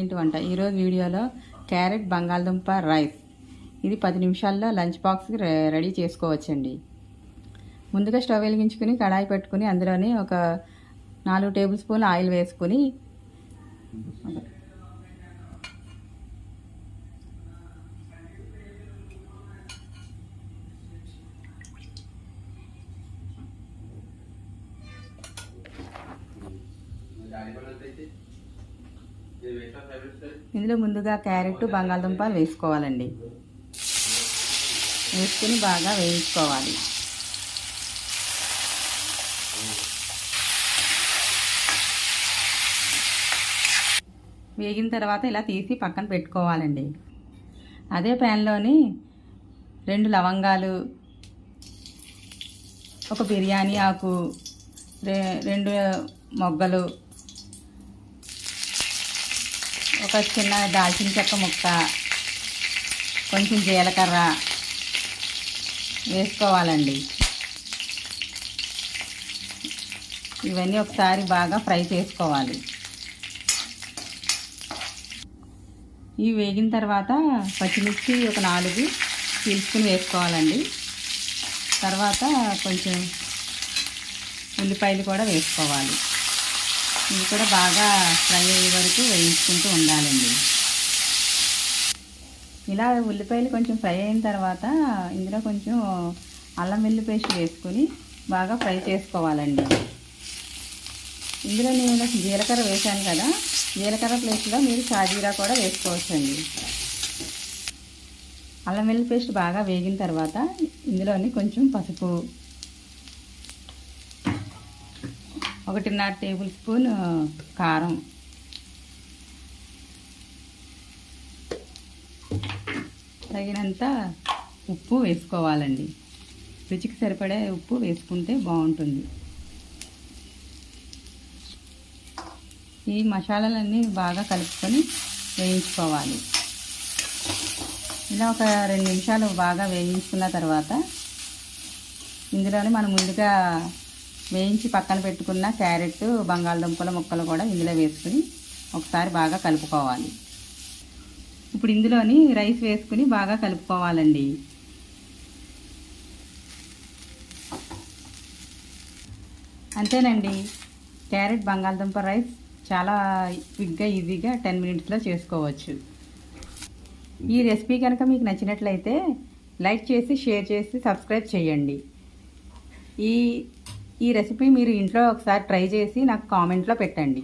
ఇంటి వంట? ఈరోజు వీడియోలో క్యారెట్ బంగాళదుంప రైస్. ఇది పది నిమిషాల్లో లంచ్ బాక్స్కి రెడీ చేసుకోవచ్చండి. ముందుగా స్టవ్ వెలిగించుకుని కడాయి పెట్టుకుని అందులోని ఒక నాలుగు టేబుల్ స్పూన్ ఆయిల్ వేసుకుని ఇందులో ముందుగా క్యారెట్ బంగాళదుంపలు వేసుకోవాలండి. వేసుకుని బాగా వేయించుకోవాలి. వేగిన తర్వాత ఇలా తీసి పక్కన పెట్టుకోవాలండి. అదే ప్యాన్లోని రెండు లవంగాలు ఒక బిర్యానీ ఆకు రె రెండు మొగ్గలు ఒక చిన్న దాల్చిన చెక్క ముక్క కొంచెం జీలకర్ర వేసుకోవాలండి. ఇవన్నీ ఒకసారి బాగా ఫ్రై చేసుకోవాలి. ఇవి వేగిన తర్వాత పచ్చిమిర్చి ఒక నాలుగు పీల్చుకుని వేసుకోవాలండి. తర్వాత కొంచెం ఉల్లిపాయలు కూడా వేసుకోవాలి. ఇవి కూడా బాగా ఫ్రై అయ్యే వరకు వేయించుకుంటూ ఉండాలి. ఇలా ఉల్లిపాయలు కొంచెం ఫ్రై అయిన తర్వాత ఇందులో కొంచెం అల్లం వెల్లి పేస్ట్ వేసుకొని బాగా ఫ్రై చేసుకోవాలండి. ఇందులో నేను జీలకర్ర వేశాను కదా జీలకర్ర ప్లేస్లో మీరు షాజీరా కూడా వేసుకోవచ్చండి. అల్లం వెల్లి పేస్ట్ బాగా వేగిన తర్వాత ఇందులోని కొంచెం పసుపు ఒకటిన్నర టేబుల్ స్పూన్ కారం తగినంత ఉప్పు వేసుకోవాలండి. రుచికి సరిపడే ఉప్పు వేసుకుంటే బాగుంటుంది. ఈ మసాలాలన్నీ బాగా కలుపుకొని వేయించుకోవాలి. ఇలా ఒక రెండు నిమిషాలు బాగా వేయించుకున్న తర్వాత ఇందులోనే మనం ముందుగా వేయించి పక్కన పెట్టుకున్న క్యారెట్ బంగాళదుంపల ముక్కలు కూడా ఇందులో వేసుకుని ఒకసారి బాగా కలుపుకోవాలి. ఇప్పుడు ఇందులోని రైస్ వేసుకుని బాగా కలుపుకోవాలండి. అంతేనండి. క్యారెట్ బంగాళదుంప రైస్ చాలా క్విక్గా ఈజీగా టెన్ మినిట్స్లో చేసుకోవచ్చు. ఈ రెసిపీ కనుక మీకు నచ్చినట్లయితే లైక్ చేసి షేర్ చేసి సబ్స్క్రైబ్ చేయండి. ఈ ఈ రెసిపీ మీరు ఇంట్లో ఒకసారి ట్రై చేసి నాకు కామెంట్లో పెట్టండి.